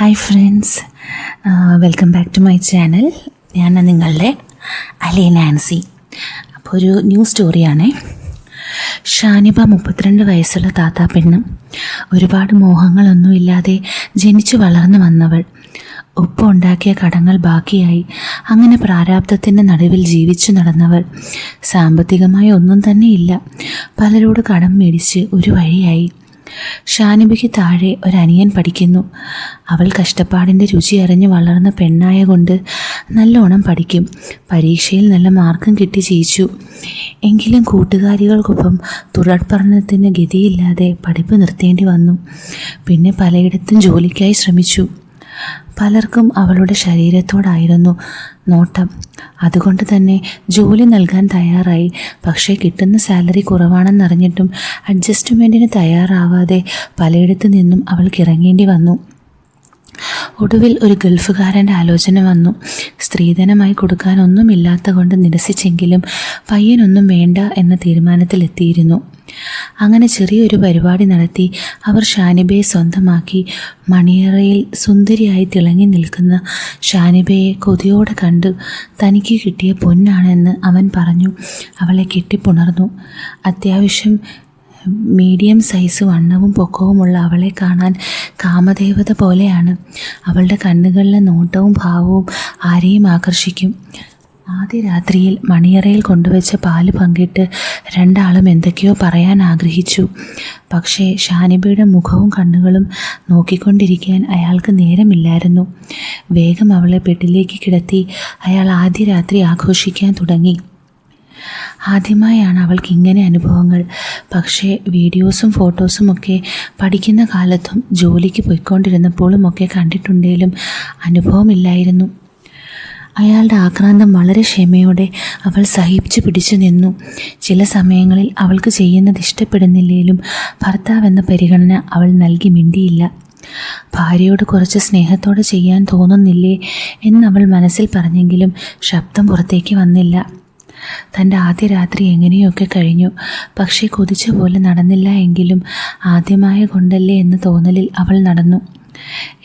Hi friends welcome back to my channel ഞാൻ നിങ്ങളുടെ Ali Nancy അപ്പോൾ ഒരു ന്യൂ സ്റ്റോറിയാണേ. ഷാനിബ മുപ്പത്തിരണ്ട് വയസ്സുള്ള താത്താ പെണ്ണും. ഒരുപാട് മോഹങ്ങളൊന്നും ഇല്ലാതെ ജനിച്ചു വളർന്നു വന്നവൾ. ഉപ്പ് ഉണ്ടാക്കിയ കടങ്ങൾ ബാക്കിയായി. അങ്ങനെ പ്രാരാബ്ധത്തിന്റെ നടുവിൽ ജീവിച്ചു നടന്നവൾ. സാമ്പത്തികമായി ഒന്നും തന്നെ ഇല്ല. പലരോട് കടം മേടിച്ച് ഒരു വഴിയായി. ഷാനിബയ്ക്ക് താഴെ ഒരനിയൻ പഠിക്കുന്നു. അവൾ കഷ്ടപ്പാടിന്റെ രുചി അറിഞ്ഞ് വളർന്ന പെണ്ണായ കൊണ്ട് നല്ലോണം പഠിക്കും. പരീക്ഷയിൽ നല്ല മാർക്കും കിട്ടി ജയിച്ചു. എങ്കിലും കൂട്ടുകാരികൾക്കൊപ്പം തുടർപഠനത്തിന് ഗതിയില്ലാതെ പഠിപ്പ് നിർത്തേണ്ടി വന്നു. പിന്നെ പലയിടത്തും ജോലിക്കായി ശ്രമിച്ചു. പലർക്കും അവളുടെ ശരീരത്തോടായിരുന്നു നോട്ടം. അതുകൊണ്ട് തന്നെ ജോലി നൽകാൻ തയ്യാറായി. പക്ഷേ കിട്ടുന്ന സാലറി കുറവാണെന്നറിഞ്ഞിട്ടും അഡ്ജസ്റ്റ്മെന്റിന് തയ്യാറാവാതെ പലയിടത്തു നിന്നും അവൾക്ക് ഇറങ്ങേണ്ടി വന്നു. ഒടുവിൽ ഒരു ഗൾഫുകാരന്റെ ആലോചന വന്നു. സ്ത്രീധനമായി കൊടുക്കാനൊന്നുമില്ലാത്ത കൊണ്ട് നിരസിച്ചെങ്കിലും പയ്യനൊന്നും വേണ്ട എന്ന തീരുമാനത്തിലെത്തിയിരുന്നു. അങ്ങനെ ചെറിയൊരു പരിപാടി നടത്തി അവർ ഷാനിബയെ സ്വന്തമാക്കി മണിയറയിൽ സുന്ദരിയായി തിളങ്ങി നിൽക്കുന്ന ഷാനിബയെ കൊതിയോടെ കണ്ട് തനിക്ക് കിട്ടിയ പൊന്നാണെന്ന് അവൻ പറഞ്ഞു. അവളെ കെട്ടിപ്പുണർന്നു. അത്യാവശ്യം മീഡിയം സൈസ് വണ്ണവും പൊക്കവുമുള്ള അവളെ കാണാൻ കാമദേവത പോലെയാണ്. അവളുടെ കണ്ണുകളിലെ നോട്ടവും ഭാവവും ആരെയും ആകർഷിക്കും. ആദ്യ രാത്രിയിൽ മണിയറയിൽ കൊണ്ടുവച്ച പാൽ പങ്കിട്ട് രണ്ടാളും എന്തൊക്കെയോ പറയാൻ ആഗ്രഹിച്ചു. പക്ഷേ ഷാനിബയുടെ മുഖവും കണ്ണുകളും നോക്കിക്കൊണ്ടിരിക്കാൻ അയാൾക്ക് നേരമില്ലായിരുന്നു. വേഗം അവളെ ബെഡിലേക്ക് കിടത്തി അയാൾ ആദ്യ രാത്രി ആഘോഷിക്കാൻ തുടങ്ങി. ആദ്യമായാണ് അവൾക്ക് ഇങ്ങനെ അനുഭവങ്ങൾ. പക്ഷേ വീഡിയോസും ഫോട്ടോസും ഒക്കെ പഠിക്കുന്ന കാലത്തും ജോലിക്ക് പോയിക്കൊണ്ടിരുന്നപ്പോഴും ഒക്കെ കണ്ടിട്ടുണ്ടെങ്കിലും അനുഭവമില്ലായിരുന്നു. അയാളുടെ ആക്രാന്തം വളരെ ക്ഷമയോടെ അവൾ സഹിച്ചു പിടിച്ചു നിന്നു. ചില സമയങ്ങളിൽ അവൾക്ക് ചെയ്യുന്നത് ഇഷ്ടപ്പെടുന്നില്ലെങ്കിലും ഭർത്താവെന്ന പരിഗണന അവൾ നൽകി മിണ്ടിയില്ല. ഭാര്യയോട് കുറച്ച് സ്നേഹത്തോടെ ചെയ്യാൻ തോന്നുന്നില്ലേ എന്നവൾ മനസ്സിൽ പറഞ്ഞെങ്കിലും ശബ്ദം പുറത്തേക്ക് വന്നില്ല. തന്റെ ആദ്യ രാത്രി എങ്ങനെയൊക്കെ കഴിഞ്ഞു? പക്ഷേ കൊതിച്ച പോലെ നടന്നില്ല എങ്കിലും ആദ്യമായ കൊണ്ടല്ലേ എന്ന തോന്നലിൽ അവൾ നടന്നു.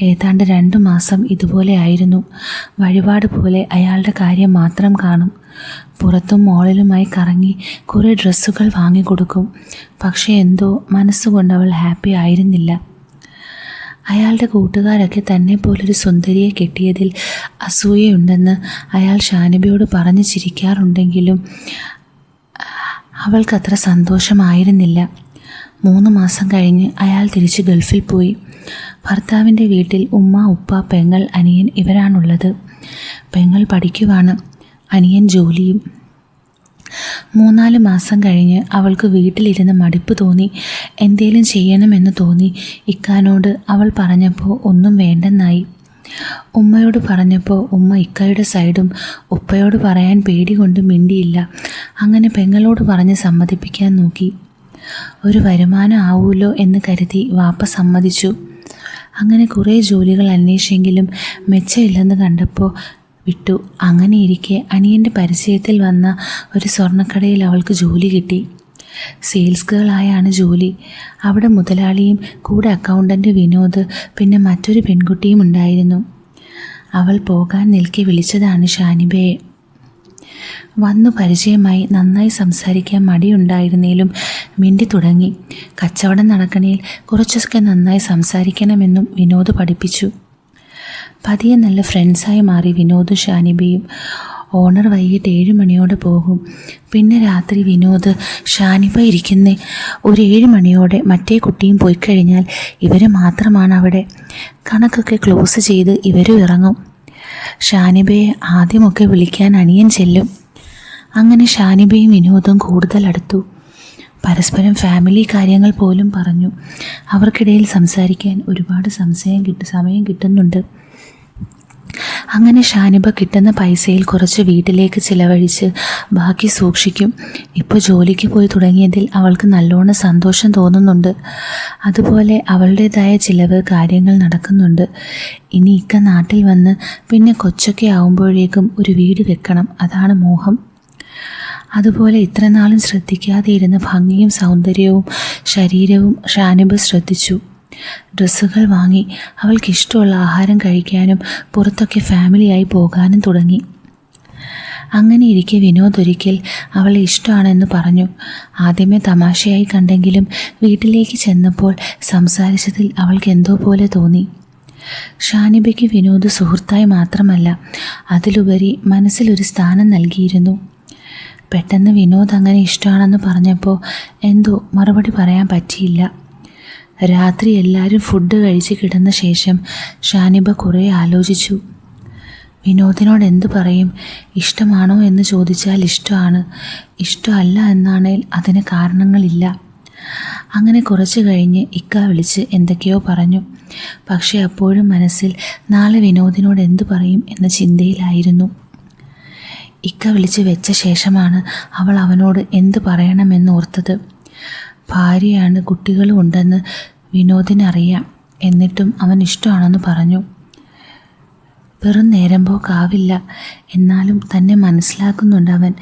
ഏതാണ്ട് രണ്ടു മാസം ഇതുപോലെ ആയിരുന്നു. വഴിപാട് പോലെ അയാളുടെ കാര്യം മാത്രം കാണും. പുറത്തും മോളിലുമായി കറങ്ങി കുറേ ഡ്രസ്സുകൾ വാങ്ങിക്കൊടുക്കും. പക്ഷേ എന്തോ മനസ്സുകൊണ്ട് അവൾ ഹാപ്പി ആയിരുന്നില്ല. അയാളുടെ കൂട്ടുകാരൊക്കെ തന്നെ പോലൊരു സുന്ദരിയെ കെട്ടിയതിൽ അസൂയയുണ്ടെന്ന് അയാൾ ഷാനബിയോട് പറഞ്ഞു ചിരിക്കാറുണ്ടെങ്കിലും അവൾക്കത്ര സന്തോഷമായിരുന്നില്ല. മൂന്ന് മാസം കഴിഞ്ഞ് അയാൾ തിരിച്ച് ഗൾഫിൽ പോയി. ഭർത്താവിന്റെ വീട്ടിൽ ഉമ്മ ഉപ്പ പെങ്ങൾ അനിയൻ ഇവരാണുള്ളത്. പെങ്ങൾ പഠിക്കുവാണ് അനിയൻ ജോലിയും. മൂന്നാൽ മാസം കഴിഞ്ഞ് അവൾക്ക് വീട്ടിലിരുന്ന് മടുപ്പ് തോന്നി. എന്തേലും ചെയ്യണമെന്ന് തോന്നി. ഇക്കാനോട് അവൾ പറഞ്ഞപ്പോൾ ഒന്നും വേണ്ടെന്നായി. ഉമ്മയോട് പറഞ്ഞപ്പോൾ ഉമ്മ ഇക്കയുടെ സൈഡും ഉപ്പയോട് പറയാൻ പേടി കൊണ്ട് മിണ്ടിയില്ല. അങ്ങനെ പെങ്ങളോട് പറഞ്ഞ് സമ്മതിപ്പിക്കാൻ നോക്കി. ഒരു വരുമാനം ആവൂലോ എന്ന് കരുതി വാപ്പ സമ്മതിച്ചു. അങ്ങനെ കുറേ ജോലികൾ അന്വേഷിച്ചെങ്കിലും മെച്ചമില്ലെന്ന് കണ്ടപ്പോൾ വിട്ടു. അങ്ങനെ ഇരിക്കെ അനിയന്റെ പരിചയത്തിൽ വന്ന ഒരു സ്വർണക്കടയിൽ അവൾക്ക് ജോലി കിട്ടി. സെയിൽസ് ഗേളായാണ് ജോലി. അവിടെ മുതലാളിയും കൂടെ അക്കൗണ്ടന്റ് വിനോദ് പിന്നെ മറ്റൊരു പെൺകുട്ടിയും ഉണ്ടായിരുന്നു. അവൾ പോകാൻ നിൽക്കി വിളിച്ചതാണ് ഷാനിബയെ. വന്നു പരിചയമായി നന്നായി സംസാരിക്കാൻ മടിയുണ്ടായിരുന്നേലും മിണ്ടി തുടങ്ങി. കച്ചവടം നടക്കണേൽ കുറച്ചൊക്കെ നന്നായി സംസാരിക്കണമെന്നും വിനോദ് പഠിപ്പിച്ചു. പതിയെ നല്ല ഫ്രണ്ട്സായി മാറി വിനോദ് ഷാനിബയും. ഓണർ വൈകിട്ട് ഏഴ് മണിയോടെ പോകും. പിന്നെ രാത്രി വിനോദ് ഷാനിബ ഇരിക്കുന്ന. ഒരു ഏഴ് മണിയോടെ മറ്റേ കുട്ടിയും പോയി കഴിഞ്ഞാൽ ഇവർ മാത്രമാണ് അവിടെ കണക്കൊക്കെ ക്ലോസ് ചെയ്ത് ഇവരും ഇറങ്ങും. ഷാനിബയെ ആദ്യമൊക്കെ വിളിക്കാൻ അനിയൻ ചെല്ലും. അങ്ങനെ ഷാനിബയും വിനോദും കൂടുതൽ അടുത്തു പരസ്പരം ഫാമിലി കാര്യങ്ങൾ പോലും പറഞ്ഞു. അവർക്കിടയിൽ സംസാരിക്കാൻ ഒരുപാട് സംശയം കിട്ട സമയം കിട്ടുന്നുണ്ട്. അങ്ങനെ ഷാനിബ കിട്ടുന്ന പൈസയിൽ കുറച്ച് വീട്ടിലേക്ക് ചിലവഴിച്ച് ബാക്കി സൂക്ഷിക്കും. ഇപ്പോൾ ജോലിക്ക് പോയി തുടങ്ങിയതിൽ അവൾക്ക് നല്ലോണം സന്തോഷം തോന്നുന്നുണ്ട്. അതുപോലെ അവളുടേതായ ചിലവ് കാര്യങ്ങൾ നടക്കുന്നുണ്ട്. ഇനി ഇക്ക നാട്ടിൽ വന്ന് പിന്നെ കൊച്ചൊക്കെ ആവുമ്പോഴേക്കും ഒരു വീട് വെക്കണം. അതാണ് മോഹം. അതുപോലെ ഇത്രനാളും ശ്രദ്ധിക്കാതെ ഇരുന്ന ഭംഗിയും സൗന്ദര്യവും ശരീരവും ഷാനിബ് ശ്രദ്ധിച്ചു. ഡ്രസ്സുകൾ വാങ്ങി അവൾക്കിഷ്ടമുള്ള ആഹാരം കഴിക്കാനും പുറത്തൊക്കെ ഫാമിലിയായി പോകാനും തുടങ്ങി. അങ്ങനെ ഇരിക്കെ വിനോദ് ഒരിക്കൽ അവളെ ഇഷ്ടമാണെന്ന് പറഞ്ഞു. ആദ്യമേ തമാശയായി കണ്ടെങ്കിലും വീട്ടിലേക്ക് ചെന്നപ്പോൾ സംസാരിച്ചതിൽ അവൾക്ക് എന്തോ പോലെ തോന്നി. ഷാനിബയ്ക്ക് വിനോദ് സുഹൃത്തായി മാത്രമല്ല അതിലുപരി മനസ്സിലൊരു സ്ഥാനം നൽകിയിരുന്നു. പെട്ടെന്ന് വിനോദ് അങ്ങനെ ഇഷ്ടമാണെന്ന് പറഞ്ഞപ്പോൾ എന്തോ മറുപടി പറയാൻ പറ്റിയില്ല. രാത്രി എല്ലാവരും ഫുഡ് കഴിച്ച് കിടന്ന ശേഷം ഷാനിബ കുറേ ആലോചിച്ചു. വിനോദിനോട് എന്തു പറയും? ഇഷ്ടമാണോ എന്ന് ചോദിച്ചാൽ ഇഷ്ടമാണ്. ഇഷ്ടമല്ല എന്നാണേൽ അതിന് കാരണങ്ങളില്ല. അങ്ങനെ കുറച്ച് കഴിഞ്ഞ് ഇക്ക വിളിച്ച് എന്തൊക്കെയോ പറഞ്ഞു. പക്ഷേ അപ്പോഴും മനസ്സിൽ നാളെ വിനോദിനോട് എന്തു പറയും എന്ന ചിന്തയിലായിരുന്നു. ഇക്ക വിളിച്ച് വെച്ച ശേഷമാണ് അവൾ അവനോട് എന്ത് പറയണമെന്ന് ഓർത്തത്. ഭാര്യയാണ് കുട്ടികളും ഉണ്ടെന്ന് വിനോദിനറിയാം. എന്നിട്ടും അവൻ ഇഷ്ടമാണെന്ന് പറഞ്ഞു. വെറും നേരം പോകാവില്ല എന്നാലും തന്നെ മനസ്സിലാക്കുന്നുണ്ട് അവൻ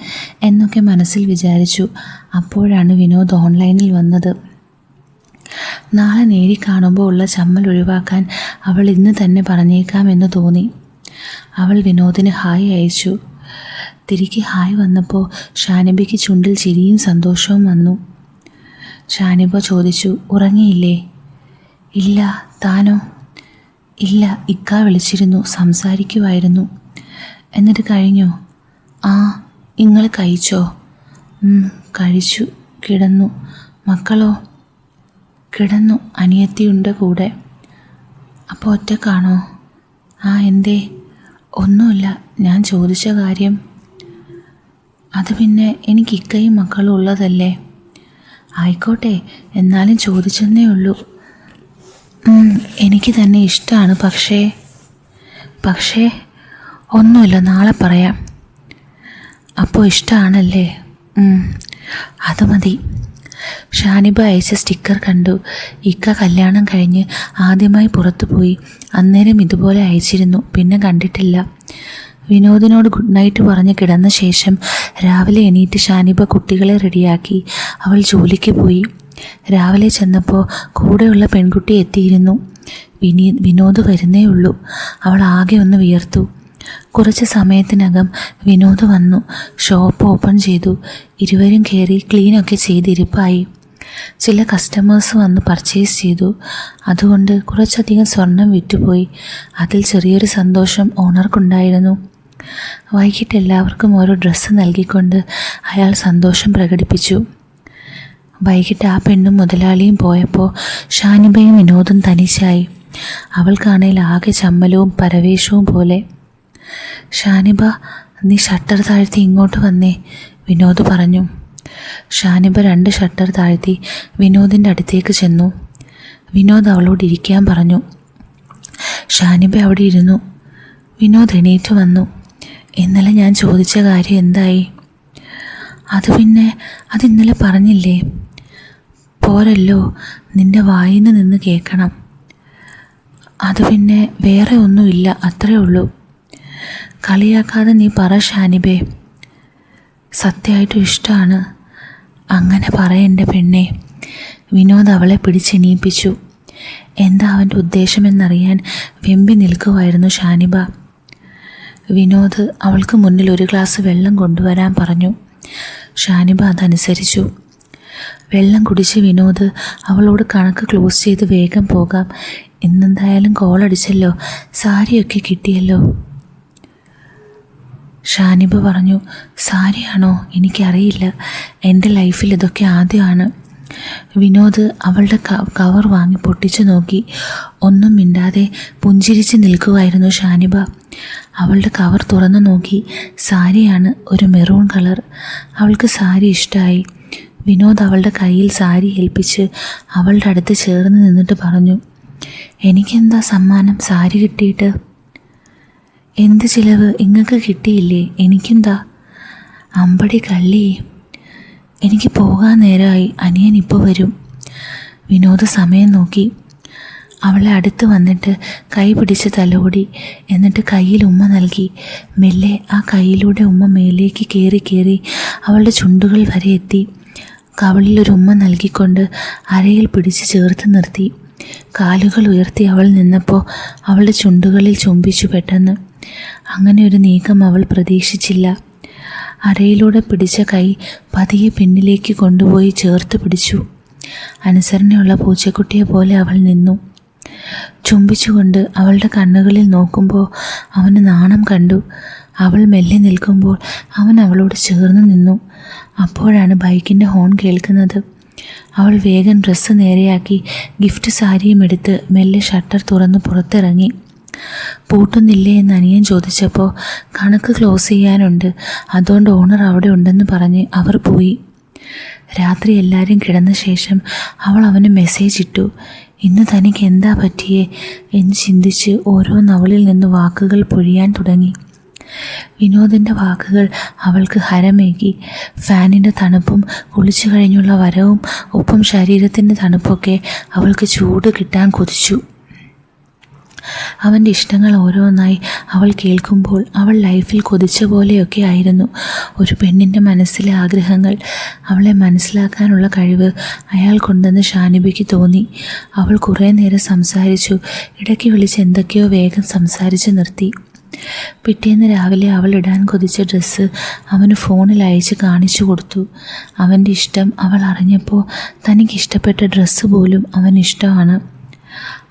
എന്നൊക്കെ മനസ്സിൽ വിചാരിച്ചു. അപ്പോഴാണ് വിനോദ് ഓൺലൈനിൽ വന്നത്. നാളെ നേരി കാണുമ്പോൾ ഉള്ള ചമ്മൽ ഒഴിവാക്കാൻ അവൾ ഇന്ന് തന്നെ പറഞ്ഞേക്കാമെന്ന് തോന്നി. അവൾ വിനോദിന് ഹായ് അയച്ചു. തിരികെ ഹായ് വന്നപ്പോൾ ഷാനിബയ്ക്ക് ചുണ്ടിൽ ചിരിയും സന്തോഷവും വന്നു. ഷാനിബ ചോദിച്ചു ഉറങ്ങിയില്ലേ? ഇല്ല താനോ? ഇല്ല ഇക്ക വിളിച്ചിരുന്നു സംസാരിക്കുമായിരുന്നു എന്നിട്ട് കഴിഞ്ഞോ? ആ നിങ്ങൾ കഴിച്ചോ? കഴിച്ചു കിടന്നു. മക്കളോ? കിടന്നു അനിയത്തിയുണ്ട് കൂടെ. അപ്പോൾ ഒറ്റക്കാണോ? ആ എന്തേ? ഒന്നുമില്ല ഞാൻ ചോദിച്ച കാര്യം അത് പിന്നെ എനിക്ക് ഇക്കയും മക്കളും ഉള്ളതല്ലേ? ആയിക്കോട്ടെ എന്നാലും ചോദിച്ചെന്നേ ഉള്ളൂ. എനിക്ക് തന്നെ ഇഷ്ടമാണ് പക്ഷേ പക്ഷേ ഒന്നുമില്ല നാളെ പറയാം. അപ്പോൾ ഇഷ്ടമാണല്ലേ അത് മതി. ഷാനിബ അയച്ച സ്റ്റിക്കർ കണ്ടു. ഇക്ക കല്യാണം കഴിഞ്ഞ് ആദ്യമായി പുറത്തു പോയി അന്നേരം ഇതുപോലെ അയച്ചിരുന്നു പിന്നെ കണ്ടിട്ടില്ല. വിനോദിനോട് ഗുഡ് നൈറ്റ് പറഞ്ഞ് കിടന്ന ശേഷം രാവിലെ എണീറ്റ് ഷാനിബ കുട്ടികളെ റെഡിയാക്കി. അവൾ ജോലിക്ക് പോയി. രാവിലെ ചെന്നപ്പോൾ കൂടെയുള്ള പെൺകുട്ടി എത്തിയിരുന്നു. വിനീ വിനോദ് വരുന്നേ ഉള്ളൂ. അവൾ ആകെ ഒന്ന് വിയർത്തു. കുറച്ച് സമയത്തിനകം വിനോദ് വന്നു. ഷോപ്പ് ഓപ്പൺ ചെയ്തു. ഇരുവരും കയറി ക്ലീനൊക്കെ ചെയ്തിരിപ്പായി. ചില കസ്റ്റമേഴ്സ് വന്ന് പർച്ചേസ് ചെയ്തു. അതുകൊണ്ട് കുറച്ചധികം സ്വർണം വിറ്റുപോയി. അതിൽ ചെറിയൊരു സന്തോഷം ഓണർക്കുണ്ടായിരുന്നു. വൈകിട്ട് എല്ലാവർക്കും ഓരോ ഡ്രസ്സ് നൽകിക്കൊണ്ട് അയാൾ സന്തോഷം പ്രകടിപ്പിച്ചു. വൈകിട്ട് ആ പെണ്ണും മുതലാളിയും പോയപ്പോൾ ഷാനിബയും വിനോദും തനിച്ചായി. അവൾക്കാണേൽ ആകെ ചമ്മലവും പരവേശവും പോലെ. ഷാനിബ നീ ഷട്ടർ താഴ്ത്തി ഇങ്ങോട്ട് വന്നേ വിനോദ് പറഞ്ഞു. ഷാനിബ രണ്ട് ഷട്ടർ താഴ്ത്തി വിനോദിന്റെ അടുത്തേക്ക് ചെന്നു. വിനോദ് അവളോട് ഇരിക്കാൻ പറഞ്ഞു. ഷാനിബ അവിടെ ഇരുന്നു. വിനോദ് എണീറ്റ് വന്നു. ഇന്നലെ ഞാൻ ചോദിച്ച കാര്യം എന്തായി? അത് പിന്നെ അത് ഇന്നലെ പറഞ്ഞില്ലേ? പോരല്ലോ നിന്റെ വായിന്ന് നിന്ന് കേൾക്കണം. അത് പിന്നെ വേറെ ഒന്നുമില്ല അത്രേ ഉള്ളൂ. കളിയാക്കാതെ നീ പറ ഷാനിബേ. സത്യമായിട്ടും ഇഷ്ടമാണ്. അങ്ങനെ പറയേണ്ട പെണ്ണെ. വിനോദ് അവളെ പിടിച്ചെണീപ്പിച്ചു. എന്താ അവന്റെ ഉദ്ദേശമെന്നറിയാൻ വെമ്പി നിൽക്കുമായിരുന്നു ഷാനിബ. വിനോദ് അവൾക്ക് മുന്നിൽ ഒരു ഗ്ലാസ് വെള്ളം കൊണ്ടുവരാൻ പറഞ്ഞു. ഷാനിബ അതനുസരിച്ചു. വെള്ളം കുടിച്ച് വിനോദ് അവളോട് കണക്ക് ക്ലോസ് ചെയ്ത് വേഗം പോകാം. ഇന്നെന്തായാലും കോളടിച്ചല്ലോ സാരിയൊക്കെ കിട്ടിയല്ലോ. ഷാനിബ പറഞ്ഞു സാരിയാണോ? എനിക്കറിയില്ല. എന്റെ ലൈഫിൽ ഇതൊക്കെ ആദ്യമാണ്. വിനോദ് അവളുടെ കവർ വാങ്ങി പൊട്ടിച്ചു നോക്കി. ഒന്നും മിണ്ടാതെ പുഞ്ചിരിച്ച് നിൽക്കുമായിരുന്നു ഷാനിബ. അവളുടെ കവർ തുറന്നു നോക്കി. സാരിയാണ് ഒരു മെറൂൺ കളർ. അവൾക്ക് സാരി ഇഷ്ടമായി വിനോദ് അവളുടെ കയ്യിൽ സാരി ഏൽപ്പിച്ച് അവളുടെ അടുത്ത് ചേർന്ന് നിന്നിട്ട് പറഞ്ഞു എനിക്കെന്താ സമ്മാനം? സാരി കിട്ടിയിട്ട്? എന്ത് ചിലവ്? ഇങ്ങക്ക് കിട്ടിയില്ലേ? എനിക്കെന്താ? അമ്പടി കള്ളി. എനിക്ക് പോകാൻ നേരമായി അനിയൻ ഇപ്പോൾ വരും. വിനോദ് സമയം നോക്കി. അവളെ അടുത്ത് വന്നിട്ട് കൈ പിടിച്ച് തലോടി. എന്നിട്ട് കയ്യിൽ ഉമ്മ നൽകി. മെല്ലെ ആ കയ്യിലൂടെ ഉമ്മ മേലേക്ക് കയറി കയറി അവളുടെ ചുണ്ടുകൾ വരെ എത്തി. കവളിൽ ഒരു ഉമ്മ നൽകിക്കൊണ്ട് അരയിൽ പിടിച്ച് ചേർത്ത് നിർത്തി. കാലുകൾ ഉയർത്തി അവൾ നിന്നപ്പോൾ അവളുടെ ചുണ്ടുകളിൽ ചുംബിച്ചു പെട്ടെന്ന്. അങ്ങനെ ഒരു നീക്കം അവൾ പ്രതീക്ഷിച്ചില്ല. അരയിലൂടെ പിടിച്ച കൈ പതിയെ പിന്നിലേക്ക് കൊണ്ടുപോയി ചേർത്ത് പിടിച്ചു. അനുസരണയുള്ള പൂച്ചക്കുട്ടിയെ പോലെ അവൾ നിന്നു. ചുംബിച്ചുകൊണ്ട് അവളുടെ കണ്ണുകളിൽ നോക്കുമ്പോൾ അവന് നാണം കണ്ടു. അവൾ മെല്ലെ നിൽക്കുമ്പോൾ അവൻ അവളോട് ചേർന്ന് നിന്നു. അപ്പോഴാണ് ബൈക്കിന്റെ ഹോൺ കേൾക്കുന്നത്. അവൾ വേഗം ഡ്രസ്സ് നേരെയാക്കി ഗിഫ്റ്റ് സാരിയും എടുത്ത് മെല്ലെ ഷട്ടർ തുറന്ന് പുറത്തിറങ്ങി. പൂട്ടുന്നില്ലേ എന്ന് അനിയൻ ചോദിച്ചപ്പോൾ കണക്ക് ക്ലോസ് ചെയ്യാനുണ്ട്. അതുകൊണ്ട് ഓണർ അവിടെ ഉണ്ടെന്ന് പറഞ്ഞ് അവർ പോയി. രാത്രി എല്ലാവരും കിടന്ന ശേഷം അവൾ അവന് മെസ്സേജ് ഇട്ടു. ഇന്ന് തനിക്ക് എന്താ പറ്റിയേ എന്ന് ചിന്തിച്ച് ഓരോ നവളിൽ നിന്ന് വാക്കുകൾ പൊഴിയാൻ തുടങ്ങി. വിനോദിന്റെ വാക്കുകൾ അവൾക്ക് ഹരമേകി. ഫാനിന്റെ തണുപ്പും കുളിച്ചു കഴിഞ്ഞുള്ള വരവും ഒപ്പം ശരീരത്തിന്റെ തണുപ്പൊക്കെ അവൾക്ക് ചൂട് കിട്ടാൻ കൊതിച്ചു. അവന്റെ ഇഷ്ടങ്ങൾ ഓരോന്നായി അവൾ കേൾക്കുമ്പോൾ അവൾ ലൈഫിൽ കൊതിച്ച പോലെയൊക്കെ ആയിരുന്നു. ഒരു പെണ്ണിന്റെ മനസ്സിലെ ആഗ്രഹങ്ങൾ അവളെ മനസ്സിലാക്കാനുള്ള കഴിവ് അയാൾക്കുണ്ടെന്ന് ഷാനിബയ്ക്ക് തോന്നി. അവൾ കുറേ നേരം സംസാരിച്ചു ഇടയ്ക്ക് വിളിച്ച് എന്തൊക്കെയോ വേഗം സംസാരിച്ച് നിർത്തി. പിറ്റേന്ന് രാവിലെ അവൾ ഇടാൻ കൊതിച്ച ഡ്രസ്സ് അവന് ഫോണിൽ അയച്ച് കാണിച്ചു കൊടുത്തു. അവന്റെ ഇഷ്ടം അവൾ അറിഞ്ഞപ്പോൾ തനിക്കിഷ്ടപ്പെട്ട ഡ്രസ്സ് പോലും അവൻ ഇഷ്ടമാണ്.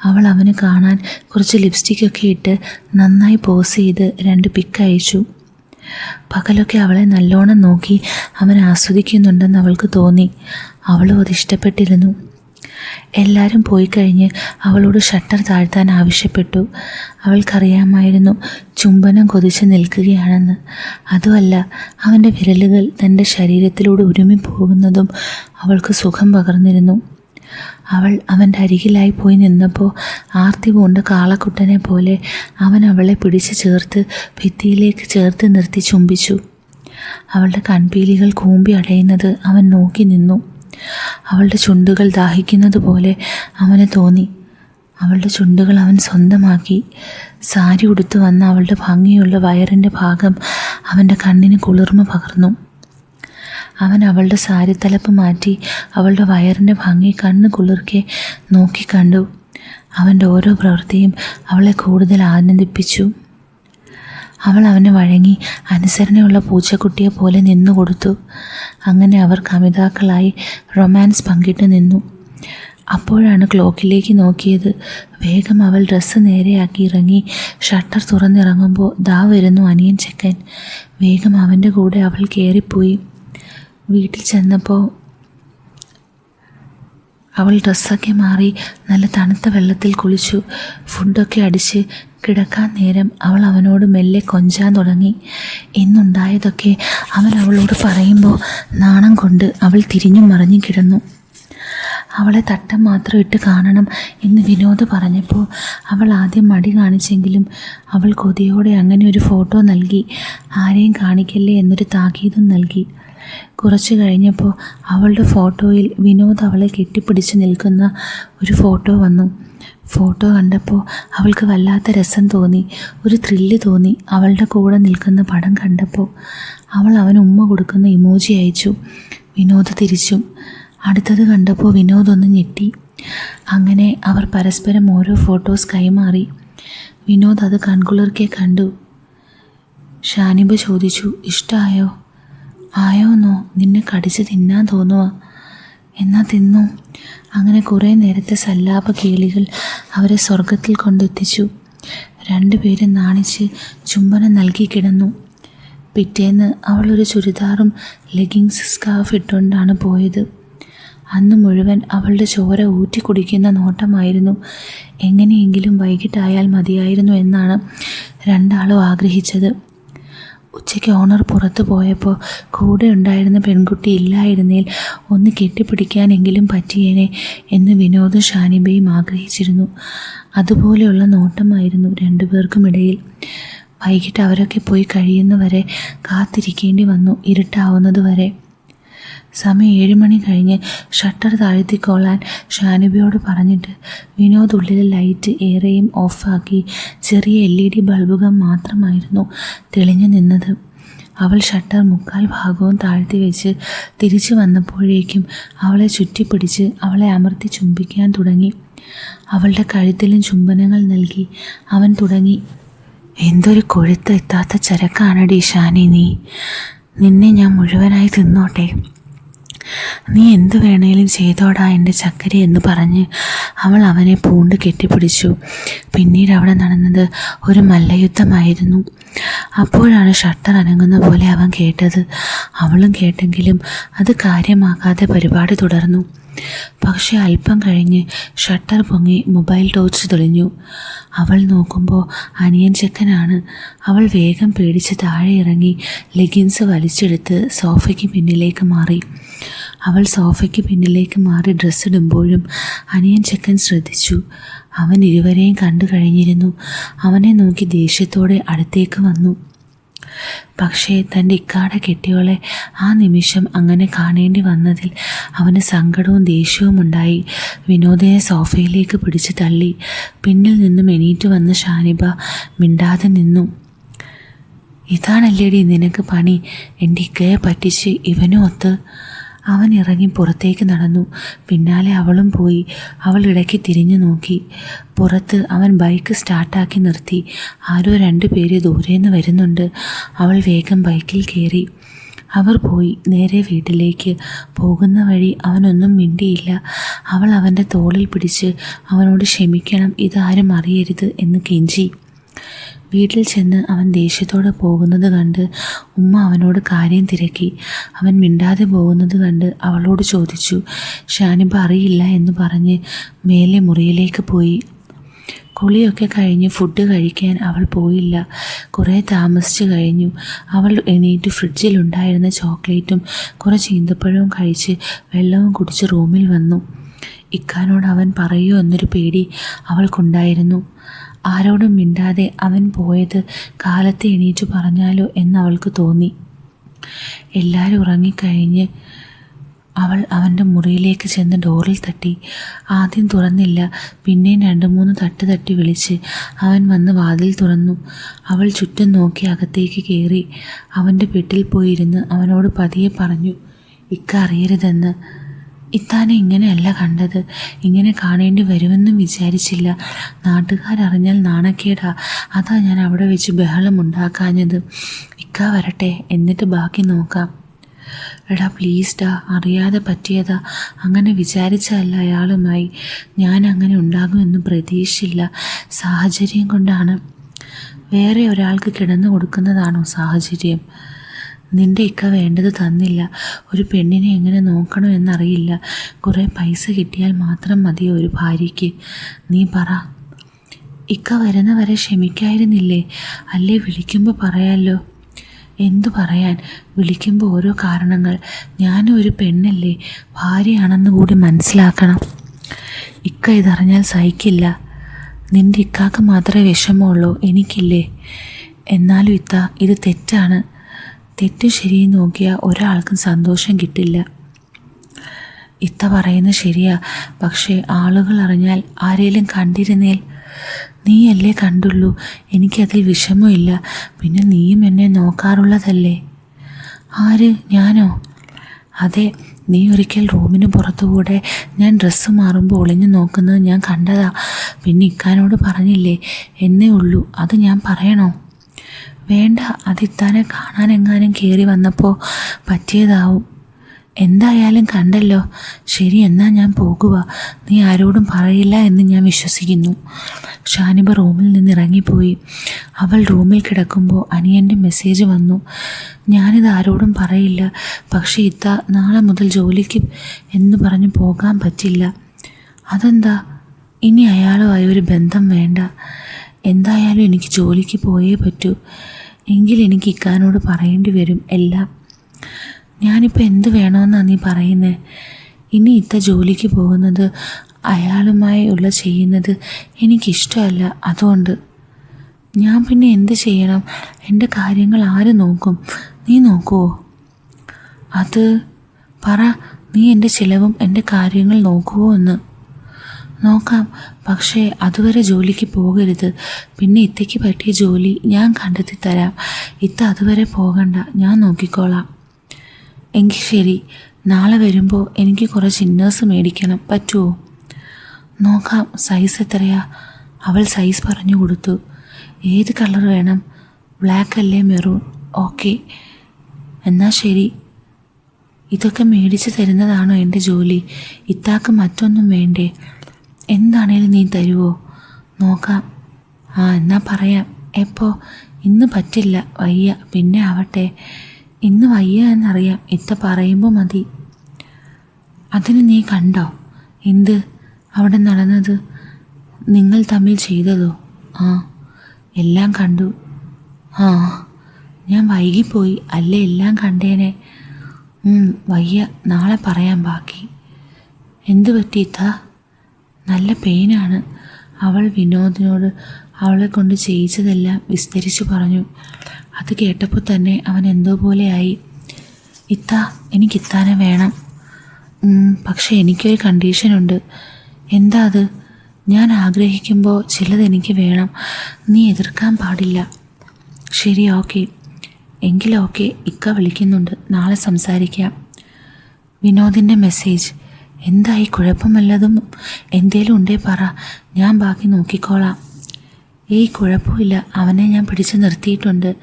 അവൾ അവന് കാണാൻ കുറച്ച് ലിപ്സ്റ്റിക്കൊക്കെ ഇട്ട് നന്നായി പോസ് ചെയ്ത് രണ്ട് പിക്ക് അയച്ചു. പകലൊക്കെ അവളെ നല്ലോണം നോക്കി അവൻ ആസ്വദിക്കുന്നുണ്ടെന്ന് അവൾക്ക് തോന്നി. അവളും അത് ഇഷ്ടപ്പെട്ടിരുന്നു. എല്ലാവരും പോയി കഴിഞ്ഞ് അവളോട് ഷട്ടർ താഴ്ത്താൻ ആവശ്യപ്പെട്ടു. അവൾക്കറിയാമായിരുന്നു ചുംബനം കൊതിച്ച് നിൽക്കുകയാണെന്ന്. അതുമല്ല അവന്റെ വിരലുകൾ തന്റെ ശരീരത്തിലൂടെ ഉരുമി പോകുന്നതും അവൾക്ക് സുഖം പകർന്നിരുന്നു. അവൾ അവന്റെ അരികിലായി പോയി നിന്നപ്പോൾ ആർത്തി പൂണ്ട കാളക്കുട്ടനെ പോലെ അവൻ അവളെ പിടിച്ച് ചേർത്ത് ഭിത്തിയിലേക്ക് ചേർത്ത് നിർത്തി ചുംബിച്ചു. അവളുടെ കൺപീലികൾ കൂമ്പി അടയുന്നത് അവൻ നോക്കി നിന്നു. അവളുടെ ചുണ്ടുകൾ ദാഹിക്കുന്നത് പോലെ അവന് തോന്നി. അവളുടെ ചുണ്ടുകൾ അവൻ സ്വന്തമാക്കി. സാരി ഉടുത്തു വന്ന അവളുടെ ഭംഗിയുള്ള വയറിന്റെ ഭാഗം അവന്റെ കണ്ണിന് കുളിർമ പകർന്നു. അവൻ അവളുടെ സാരിത്തലപ്പ് മാറ്റി അവളുടെ വയറിന്റെ ഭംഗി കണ്ണ് കുളിർക്കെ നോക്കിക്കണ്ടു അവന്റെ ഓരോ പ്രവൃത്തിയും അവളെ കൂടുതൽ ആനന്ദിപ്പിച്ചു. അവൾ അവനെ വഴങ്ങി അനുസരണയുള്ള പൂച്ചക്കുട്ടിയെ പോലെ നിന്നു കൊടുത്തു. അങ്ങനെ അവർ കമിതാക്കളായി റൊമാൻസ് പങ്കിട്ട് നിന്നു. അപ്പോഴാണ് ക്ലോക്കിലേക്ക് നോക്കിയത്. വേഗം അവൾ ഡ്രസ്സ് നേരെയാക്കി ഇറങ്ങി ഷട്ടർ തുറന്നിറങ്ങുമ്പോൾ ദാ വരുന്നു അനിയൻ ചെക്കൻ. വേഗം അവന്റെ കൂടെ അവൾ കയറിപ്പോയി വീട്ടിൽ ചെന്നപ്പോൾ അവൾ ഡ്രസ്സൊക്കെ മാറി നല്ല തണുത്ത വെള്ളത്തിൽ കുളിച്ചു. ഫുഡൊക്കെ അടിച്ച് കിടക്കാൻ നേരം അവൾ അവനോട് മെല്ലെ കൊഞ്ചാൻ തുടങ്ങി. ഇന്നുണ്ടായതൊക്കെ അവൻ അവളോട് പറയുമ്പോൾ നാണം കൊണ്ട് അവൾ തിരിഞ്ഞും മറിഞ്ഞു കിടന്നു. അവളെ തട്ടം മാത്രം ഇട്ട് കാണണം എന്ന് വിനോദ് പറഞ്ഞപ്പോൾ അവൾ ആദ്യം മടി കാണിച്ചെങ്കിലും അവൾ കൊതിയോടെ അങ്ങനെ ഒരു ഫോട്ടോ നൽകി. ആരെയും കാണിക്കല്ലേ എന്നൊരു താക്കീതും നൽകി. കുറച്ചു കഴിഞ്ഞപ്പോൾ അവളുടെ ഫോട്ടോയിൽ വിനോദ് അവളെ കെട്ടിപ്പിടിച്ച് നിൽക്കുന്ന ഒരു ഫോട്ടോ വന്നു. ഫോട്ടോ കണ്ടപ്പോൾ അവൾക്ക് വല്ലാത്ത രസം തോന്നി. ഒരു ത്രില്ല് തോന്നി അവളുടെ കൂടെ നിൽക്കുന്ന പടം കണ്ടപ്പോൾ. അവൾ അവന് ഉമ്മ കൊടുക്കുന്ന ഇമോജി അയച്ചു. വിനോദ് തിരിച്ചു. അടുത്തത് കണ്ടപ്പോൾ വിനോദ് ഒന്ന് ഞെട്ടി. അങ്ങനെ അവർ പരസ്പരം ഓരോ ഫോട്ടോസ് കൈമാറി. വിനോദ് അത് കൺകുളിർക്കെ കണ്ടു. ഷാനിബ് ചോദിച്ചു ഇഷ്ടമായോ ആയോന്നോ നിന്നെ കടിച്ച് തിന്നാൻ തോന്നുക എന്നാ തിന്നു. അങ്ങനെ കുറേ നേരത്തെ സല്ലാപ കേളികൾ അവരെ സ്വർഗത്തിൽ കൊണ്ടെത്തിച്ചു. രണ്ടുപേരും നാണിച്ച് ചുംബനം നൽകി കിടന്നു. പിറ്റേന്ന് അവളൊരു ചുരിദാറും ലെഗിങ്സ് സ്കാർഫ് ഇട്ടുകൊണ്ടാണ് പോയത്. അന്ന് മുഴുവൻ അവളുടെ ചോര ഊറ്റി കുടിക്കുന്ന നോട്ടമായിരുന്നു. എങ്ങനെയെങ്കിലും വൈകിട്ടായാൽ മതിയായിരുന്നു എന്നാണ് രണ്ടാളും ആഗ്രഹിച്ചത്. ഉച്ചയ്ക്ക് ഓണർ പുറത്തു പോയപ്പോൾ കൂടെ ഉണ്ടായിരുന്ന പെൺകുട്ടി ഇല്ലായിരുന്നേൽ ഒന്ന് കെട്ടിപ്പിടിക്കാനെങ്കിലും പറ്റിയേനെ എന്ന് വിനോദ് ഷാനിബയും ആഗ്രഹിച്ചിരുന്നു. അതുപോലെയുള്ള നോട്ടമായിരുന്നു രണ്ടുപേർക്കും ഇടയിൽ. വൈകിട്ട് അവരൊക്കെ പോയി കഴിയുന്നവരെ കാത്തിരിക്കേണ്ടി വന്നു ഇരുട്ടാവുന്നത് വരെ സമയം ഏഴ് മണി കഴിഞ്ഞ് ഷട്ടർ താഴ്ത്തിക്കൊള്ളാൻ ഷാനുബിയോട് പറഞ്ഞിട്ട് വിനോദ് ഉള്ളിലെ ലൈറ്റ് ഏറെയും ഓഫാക്കി ചെറിയ എൽ ഇ ഡി ബൾബുകൾ മാത്രമായിരുന്നു തെളിഞ്ഞു നിന്നത്. അവൾ ഷട്ടർ മുക്കാൽ ഭാഗവും താഴ്ത്തി വെച്ച് തിരിച്ചു വന്നപ്പോഴേക്കും അവളെ ചുറ്റിപ്പിടിച്ച് അവളെ അമർത്തി ചുംബിക്കാൻ തുടങ്ങി. അവളുടെ കഴുത്തിലും ചുംബനങ്ങൾ നൽകി. അവൻ തുടങ്ങി എന്തൊരു കൊഴുത്ത് എത്താത്ത ചരക്കാണടി ഷാനി നീ. നിന്നെ ഞാൻ മുഴുവനായി തിന്നോട്ടെ. നീ എന്തു വേണേലും ചെയ്തോടാ എന്റെ ചക്കര എന്ന് പറഞ്ഞ് അവൾ അവനെ പൂണ്ട് കെട്ടിപ്പിടിച്ചു. പിന്നീട് അവിടെ നടന്നത് ഒരു മല്ലയുദ്ധമായിരുന്നു. അപ്പോഴാണ് ഷട്ടർ അനങ്ങുന്ന പോലെ അവൻ കേട്ടത്. അവളും കേട്ടെങ്കിലും അത് കാര്യമാക്കാതെ പരിപാടി തുടർന്നു. പക്ഷെ അല്പം കഴിഞ്ഞ് ഷട്ടർ പൊങ്ങി മൊബൈൽ ടോർച്ച് തെളിഞ്ഞു. അവൾ നോക്കുമ്പോൾ അനിയൻ ചെക്കനാണ്. അവൾ വേഗം പേടിച്ച് താഴെ ഇറങ്ങി ലെഗിൻസ് വലിച്ചെടുത്ത് സോഫയ്ക്ക് പിന്നിലേക്ക് മാറി. അവൾ സോഫയ്ക്ക് പിന്നിലേക്ക് മാറി ഡ്രസ്സ് ഇടുമ്പോഴും അനിയൻ ചെക്കൻ ശ്രദ്ധിച്ചു. അവൻ ഇരുവരെയും കണ്ടു കഴിഞ്ഞിരുന്നു. അവനെ നോക്കി ദേഷ്യത്തോടെ അടുത്തേക്ക് വന്നു. പക്ഷേ തന്റെ ഇക്കാട കെട്ടിയോളെ ആ നിമിഷം അങ്ങനെ കാണേണ്ടി വന്നതിൽ അവന് സങ്കടവും ദേഷ്യവും ഉണ്ടായി. വിനോദയെ സോഫയിലേക്ക് പിടിച്ച് തള്ളി. പിന്നിൽ നിന്നും എണീറ്റ് വന്ന ഷാനിബ മിണ്ടാതെ നിന്നു. ഇതാണല്ലേടി നിനക്ക് പണി? എന്റെ ഇക്കയെ പറ്റിച്ച് ഇവനും ഒത്ത് അവൻ ഇറങ്ങി പുറത്തേക്ക് നടന്നു. പിന്നാലെ അവളും പോയി. അവൾ ഇടയ്ക്ക് തിരിഞ്ഞു നോക്കി. പുറത്ത് അവൻ ബൈക്ക് സ്റ്റാർട്ടാക്കി നിർത്തി. ആരോ രണ്ടു പേര് ദൂരേന്ന് വരുന്നുണ്ട്. അവൾ വേഗം ബൈക്കിൽ കയറി അവർ പോയി. നേരെ വീട്ടിലേക്ക്. പോകുന്ന വഴി അവനൊന്നും മിണ്ടിയില്ല. അവൾ അവന്റെ തോളിൽ പിടിച്ച് അവനോട് ക്ഷമിക്കണം ഇതാരും അറിയരുത് എന്ന് കെഞ്ചി. വീട്ടിൽ ചെന്ന് അവൻ ദേഷ്യത്തോടെ പോകുന്നത് കണ്ട് ഉമ്മ അവനോട് കാര്യം തിരക്കി. അവൻ മിണ്ടാതെ പോകുന്നത് കണ്ട് അവളോട് ചോദിച്ചു ഷാനിബ അറിയില്ല? എന്ന് പറഞ്ഞ് മേലെ മുറിയിലേക്ക് പോയി. കുളിയൊക്കെ കഴിഞ്ഞ് ഫുഡ് കഴിക്കാൻ അവൾ പോയില്ല. കുറേ താമസിച്ച് കഴിഞ്ഞു. അവൾ എണീറ്റ് ഫ്രിഡ്ജിലുണ്ടായിരുന്ന ചോക്ലേറ്റും കുറച്ച് ഈന്തപ്പഴവും കഴിച്ച് വെള്ളവും കുടിച്ച് റൂമിൽ വന്നു. ഇക്കാനോട് അവൻ പറയൂ എന്നൊരു പേടി അവൾക്കുണ്ടായിരുന്നു. ആരോടും മിണ്ടാതെ അവൻ പോയത് കാലത്തെ എണീറ്റു പറഞ്ഞാലോ എന്നവൾക്ക് തോന്നി. എല്ലാവരും ഉറങ്ങിക്കഴിഞ്ഞ് അവൾ അവന്റെ മുറിയിലേക്ക് ചെന്ന് ഡോറിൽ തട്ടി. ആദ്യം തുറന്നില്ല പിന്നെയും രണ്ട് മൂന്ന് തട്ട് തട്ടി വിളിച്ച് അവൻ വന്ന് വാതിൽ തുറന്നു. അവൾ ചുറ്റും നോക്കി അകത്തേക്ക് കയറി അവന്റെ പെട്ടിൽ പോയിരുന്ന് അവനോട് പതിയെ പറഞ്ഞു ഇക്ക അറിയരുതെന്ന്. ഇത്താനെ ഇങ്ങനെയല്ല കണ്ടത്. ഇങ്ങനെ കാണേണ്ടി വരുമെന്നും വിചാരിച്ചില്ല. നാട്ടുകാരറിഞ്ഞാൽ നാണക്കേടാ. അതാ ഞാൻ അവിടെ വെച്ച് ബഹളം ഉണ്ടാക്കാഞ്ഞത്. ഇക്ക വരട്ടെ എന്നിട്ട് ബാക്കി നോക്കാം. എടാ പ്ലീസ് ഡാ അറിയാതെ പറ്റിയതാ. അങ്ങനെ വിചാരിച്ചല്ല അയാളുമായി. ഞാൻ അങ്ങനെ ഉണ്ടാകുമെന്ന് പ്രതീക്ഷയില്ല സാഹചര്യം കൊണ്ടാണ്. വേറെ ഒരാൾക്ക് കിടന്നു കൊടുക്കുന്നതാണോ സാഹചര്യം? നിന്റെ ഇക്ക വേണ്ടത് തന്നില്ല. ഒരു പെണ്ണിനെ എങ്ങനെ നോക്കണം എന്നറിയില്ല. കുറേ പൈസ കിട്ടിയാൽ മാത്രം മതി ഒരു ഭാര്യയ്ക്ക്? നീ പറ. ഇക്ക വരുന്നവരെ ക്ഷമിക്കായിരുന്നില്ലേ? അല്ലേ വിളിക്കുമ്പോൾ പറയാമല്ലോ എന്തു പറയാൻ? വിളിക്കുമ്പോൾ ഓരോ കാരണങ്ങൾ. ഞാനും ഒരു പെണ്ണല്ലേ? ഭാര്യയാണെന്ന് കൂടി മനസ്സിലാക്കണം. ഇക്ക ഇതറിഞ്ഞാൽ സഹിക്കില്ല. നിന്റെ ഇക്കാക്ക് മാത്രമേ വിഷമമുള്ളൂ. എനിക്കില്ലേ? എന്നാലും ഇത്ത ഇത് തെറ്റാണ്. തെറ്റ് ശരി നോക്കിയാൽ ഒരാൾക്കും സന്തോഷം കിട്ടില്ല. ഇത്ത പറയുന്ന ശരിയാ. പക്ഷേ ആളുകൾ അറിഞ്ഞാൽ ആരേലും കണ്ടിരുന്നേൽ നീയല്ലേ കണ്ടുള്ളൂ. എനിക്കതിൽ വിഷമമില്ല. പിന്നെ നീയും എന്നെ നോക്കാറുള്ളതല്ലേ? ആര്? ഞാനോ? അതെ നീ ഒരിക്കൽ റൂമിന് പുറത്തുകൂടെ ഞാൻ ഡ്രസ്സ് മാറുമ്പോൾ ഒളിഞ്ഞു നോക്കുന്നത് ഞാൻ കണ്ടതാ. പിന്നെ ഇക്കാനോട് പറഞ്ഞില്ലേ എന്നേ ഉള്ളൂ അത് ഞാൻ പറയണോ? വേണ്ട. അതിത്താനെ കാണാനെങ്ങാനും കയറി വന്നപ്പോൾ പറ്റിയതാവും. എന്തായാലും കണ്ടല്ലോ. ശരി എന്നാ ഞാൻ പോകുക നീ ആരോടും പറയില്ല എന്ന് ഞാൻ വിശ്വസിക്കുന്നു. ഷാനിബ റൂമിൽ നിന്ന് ഇറങ്ങിപ്പോയി അവൾ റൂമിൽ കിടക്കുമ്പോൾ അനിയന്റെ മെസ്സേജ് വന്നു. ഞാനിത് ആരോടും പറയില്ല. പക്ഷേ ഇത്ത നാളെ മുതൽ ജോലിക്ക് എന്ന് പറഞ്ഞ് പോകാൻ പറ്റില്ല. അതെന്താ? ഇനി അയാളുമായി ഒരു ബന്ധം വേണ്ട. എന്തായാലും എനിക്ക് ജോലിക്ക് പോയേ പറ്റൂ. എങ്കിൽ എനിക്ക് ഇക്കാനോട് പറയേണ്ടി വരും എല്ലാം. ഞാനിപ്പോൾ എന്ത് വേണമെന്നാണ് നീ പറയുന്നത് ഇനി ഇത്ത ജോലിക്ക് പോകുന്നത് അയാളുമായി ഉള്ള ചെയ്യുന്നത് എനിക്കിഷ്ടമല്ല അതുകൊണ്ട്. ഞാൻ പിന്നെ എന്ത് ചെയ്യണം? എന്റെ കാര്യങ്ങൾ ആര് നോക്കും? നീ നോക്കുമോ അത് പറ നീ എന്റെ ചിലവും എന്റെ കാര്യങ്ങൾ നോക്കുമോ എന്ന്. നോക്കാം. പക്ഷേ അതുവരെ ജോലിക്ക് പോകരുത്. പിന്നെ ഇത്തയ്ക്ക് പറ്റിയ ജോലി ഞാൻ കണ്ടെത്തി തരാം. ഇത്ത അതുവരെ പോകണ്ട. ഞാൻ നോക്കിക്കോളാം. എങ്കിൽ ശരി. നാളെ വരുമ്പോൾ എനിക്ക് കുറച്ച് ഇന്നേഴ്സ് മേടിക്കണം. പറ്റുമോ നോക്കാം. സൈസ് എത്രയാ? അവൾ സൈസ് പറഞ്ഞു കൊടുത്തു. ഏത് കളർ വേണം? ബ്ലാക്ക് അല്ലേ മെറൂൺ ഓക്കെ എന്നാൽ ശരി. ഇതൊക്കെ മേടിച്ച് തരുന്നതാണോ എന്റെ ജോലി? ഇത്താക്ക് മറ്റൊന്നും വേണ്ടേ? എന്താണേലും നീ തരുമോ നോക്കാം. ആ എന്നാ പറയാം. എപ്പോ? ഇന്ന് പറ്റില്ല. വയ്യ. പിന്നെ ആവട്ടെ. ഇന്ന് വയ്യ എന്നറിയാം. ഇത്ത പറയുമ്പോൾ മതി. അതിന് നീ കണ്ടോ? എന്ത്? അവിടെ നടന്നത് നിങ്ങൾ തമ്മിൽ ചെയ്തതോ? ആ എല്ലാം കണ്ടു. ആ ഞാൻ വൈകിപ്പോയി. അല്ലേ എല്ലാം കണ്ടേനെ. വയ്യ. നാളെ പറയാം ബാക്കി. എന്തു പറ്റി ഇത്താ? നല്ല പെയിനാണ് അവൾ വിനോദിനോട് അവളെ കൊണ്ട് ചെയ്യിച്ചതെല്ലാം വിസ്തരിച്ചു പറഞ്ഞു. അത് കേട്ടപ്പോൾ തന്നെ അവൻ എന്തോ പോലെയായി ഇത്ത എനിക്ക് ഇത്താനെ വേണം. പക്ഷേ എനിക്കൊരു കണ്ടീഷനുണ്ട് എന്താ അത്? ഞാൻ ആഗ്രഹിക്കുമ്പോൾ ചിലത് എനിക്ക് വേണം. നീ എതിർക്കാൻ പാടില്ല. ശരി ഓക്കെ. എങ്കിൽ ഓക്കെ ഇക്ക വിളിക്കുന്നുണ്ട്. നാളെ സംസാരിക്കാം. വിനോദിന്റെ മെസ്സേജ് എന്തായി കുഴപ്പമല്ലതും? എന്തേലും ഉണ്ടേ പറ. ഞാൻ ബാക്കി നോക്കിക്കോളാം. ഏയ് കുഴപ്പമില്ല. അവനെ ഞാൻ പിടിച്ചു നിർത്തിയിട്ടുണ്ട്.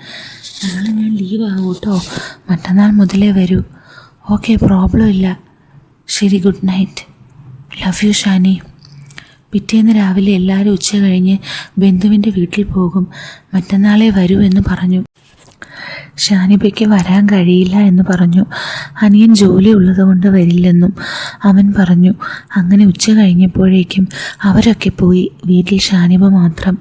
നാളെ ഞാൻ ലീവ് ആകും കേട്ടോ മറ്റന്നാൾ മുതലേ വരൂ. ഓക്കെ പ്രോബ്ലം ഇല്ല. ശരി good night love you Shani. പിറ്റേന്ന് രാവിലെ എല്ലാവരും ഉച്ച കഴിഞ്ഞ് ബന്ധുവിന്റെ വീട്ടിൽ പോകും. മറ്റന്നാളെ വരൂ എന്ന് പറഞ്ഞു. ഷാനിബയ്ക്ക് വരാൻ കഴിയില്ല എന്ന് പറഞ്ഞു. അനിയൻ ജോലി ഉള്ളതുകൊണ്ട് വരില്ലെന്നും അവൻ പറഞ്ഞു. അങ്ങനെ ഉച്ച കഴിഞ്ഞപ്പോഴേക്കും അവരൊക്കെ പോയി. വീട്ടിൽ ഷാനിബ മാത്രം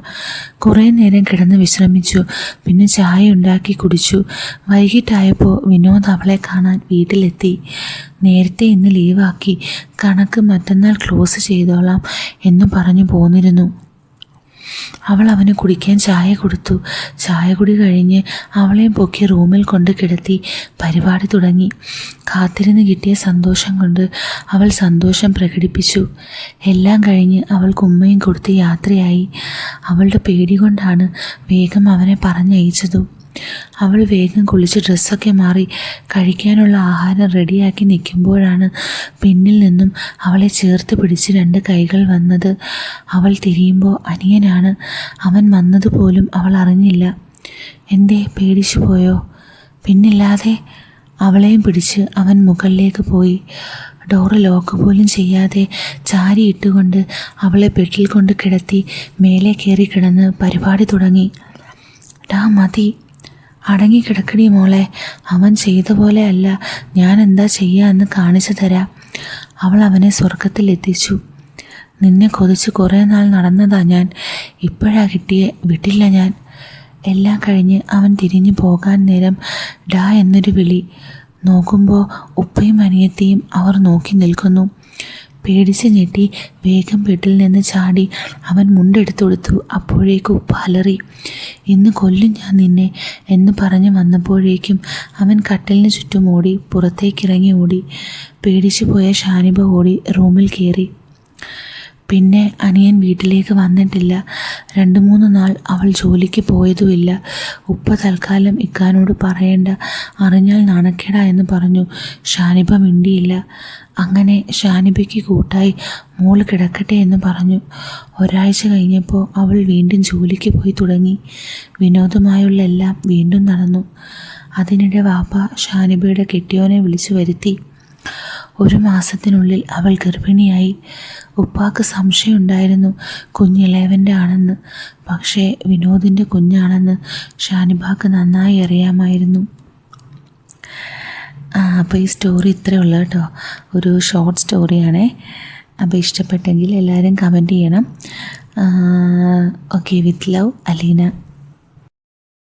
കുറേ നേരം കിടന്ന് വിശ്രമിച്ചു. പിന്നെ ചായ ഉണ്ടാക്കി കുടിച്ചു. വൈകിട്ടായപ്പോൾ വിനോദ് അവളെ കാണാൻ വീട്ടിലെത്തി. നേരത്തെ ഇന്ന് ലീവാക്കി. കണക്ക് മറ്റന്നാൾ ക്ലോസ് ചെയ്തോളാം എന്ന് പറഞ്ഞു പോന്നിരുന്നു. അവൾ അവന് കുടിക്കാൻ ചായ കൊടുത്തു. ചായ കുടി കഴിഞ്ഞ് അവളെയും പൊക്കി റൂമിൽ കൊണ്ട് കിടത്തി പരിപാടി തുടങ്ങി. കാത്തിരുന്ന് കിട്ടിയ സന്തോഷം കൊണ്ട് അവൾ സന്തോഷം പ്രകടിപ്പിച്ചു. എല്ലാം കഴിഞ്ഞ് അവൾക്ക് ഉമ്മയും കൊടുത്ത് യാത്രയായി. അവളുടെ പേടി കൊണ്ടാണ് വേഗം അവനെ പറഞ്ഞയച്ചതും. അവൾ വേഗം കുളിച്ച് ഡ്രസ്സൊക്കെ മാറി കഴിക്കാനുള്ള ആഹാരം റെഡിയാക്കി നിൽക്കുമ്പോഴാണ് പിന്നിൽ നിന്നും അവളെ ചേർത്ത് പിടിച്ച് രണ്ട് കൈകൾ വന്നത്. അവൾ തിരിയുമ്പോൾ അനിയനാണ്. അവൻ വന്നതുപോലും അവൾ അറിഞ്ഞില്ല. എന്തേ പേടിച്ചു പോയോ? പിന്നില്ലാതെ? അവളെയും പിടിച്ച് അവൻ മുകളിലേക്ക് പോയി. ഡോറ് ലോക്ക് പോലും ചെയ്യാതെ ചാരിയിട്ടുകൊണ്ട് അവളെ ബെഡിൽ കൊണ്ട് കിടത്തി മേലെ കയറി കിടന്ന് പരിപാടി തുടങ്ങി. ഡാ മതി. അടങ്ങി കിടക്കടി മോളെ. അവൻ ചെയ്ത പോലെ അല്ല. ഞാൻ എന്താ ചെയ്യുക എന്ന് കാണിച്ചു തരാം. അവൾ അവനെ സ്വർഗത്തിൽ എത്തിച്ചു നിന്നെ കൊതിച്ച് കുറേ നാൾ നടന്നതാ ഞാൻ. ഇപ്പോഴാ കിട്ടിയെ. വിട്ടില്ല ഞാൻ. എല്ലാം കഴിഞ്ഞ് അവൻ തിരിഞ്ഞു പോകാൻ നേരം ഡാ എന്നൊരു വിളി. നോക്കുമ്പോൾ ഉപ്പയും അനിയത്തിയും അവർ നോക്കി നിൽക്കുന്നു. പേടിച്ച് ഞെട്ടി വേഗം ബെഡിൽ നിന്ന് ചാടി അവൻ മുണ്ടെടുത്തു അപ്പോഴേക്കും ഉപ്പ അലറി ഇന്ന് കൊല്ലും ഞാൻ നിന്നെ എന്ന് പറഞ്ഞു വന്നപ്പോഴേക്കും അവൻ കട്ടലിന് ചുറ്റും ഓടി പുറത്തേക്കിറങ്ങി ഓടി. പേടിച്ചു പോയ ഷാനിബ ഓടി റൂമിൽ കയറി. പിന്നെ അനിയൻ വീട്ടിലേക്ക് വന്നിട്ടില്ല. രണ്ട് മൂന്ന് നാൾ അവൾ ജോലിക്ക് പോയതുമില്ല. ഉപ്പ തൽക്കാലം ഇക്കാനോട് പറയേണ്ട. അറിഞ്ഞാൽ നാണക്കേടാ എന്ന് പറഞ്ഞു. ഷാനിബ മിണ്ടിയില്ല. അങ്ങനെ ഷാനിബയ്ക്ക് കൂട്ടായി മോൾ കിടക്കട്ടെ എന്ന് പറഞ്ഞു. ഒരാഴ്ച കഴിഞ്ഞപ്പോൾ അവൾ വീണ്ടും ജോലിക്ക് പോയി തുടങ്ങി. വിനോദമായുള്ള എല്ലാം വീണ്ടും നടന്നു. അതിനിടെ വാപ്പ ഷാനിബയുടെ കെട്ടിയോനെ വിളിച്ചു വരുത്തി. ഒരു മാസത്തിനുള്ളിൽ അവൾ ഗർഭിണിയായി. ഉപ്പാക്ക് സംശയമുണ്ടായിരുന്നു കുഞ്ഞിളയവന്റെ ആണെന്ന്. പക്ഷേ വിനോദിന്റെ കുഞ്ഞാണെന്ന് ഷാനിബാക്ക് നന്നായി അറിയാമായിരുന്നു. അപ്പോൾ ഈ സ്റ്റോറി ഇത്രയേ ഉള്ളൂ കേട്ടോ. ഒരു ഷോർട്ട് സ്റ്റോറിയാണേ. അപ്പോൾ ഇഷ്ടപ്പെട്ടെങ്കിൽ എല്ലാവരും കമന്റ് ചെയ്യണം. Okay with love Aleena.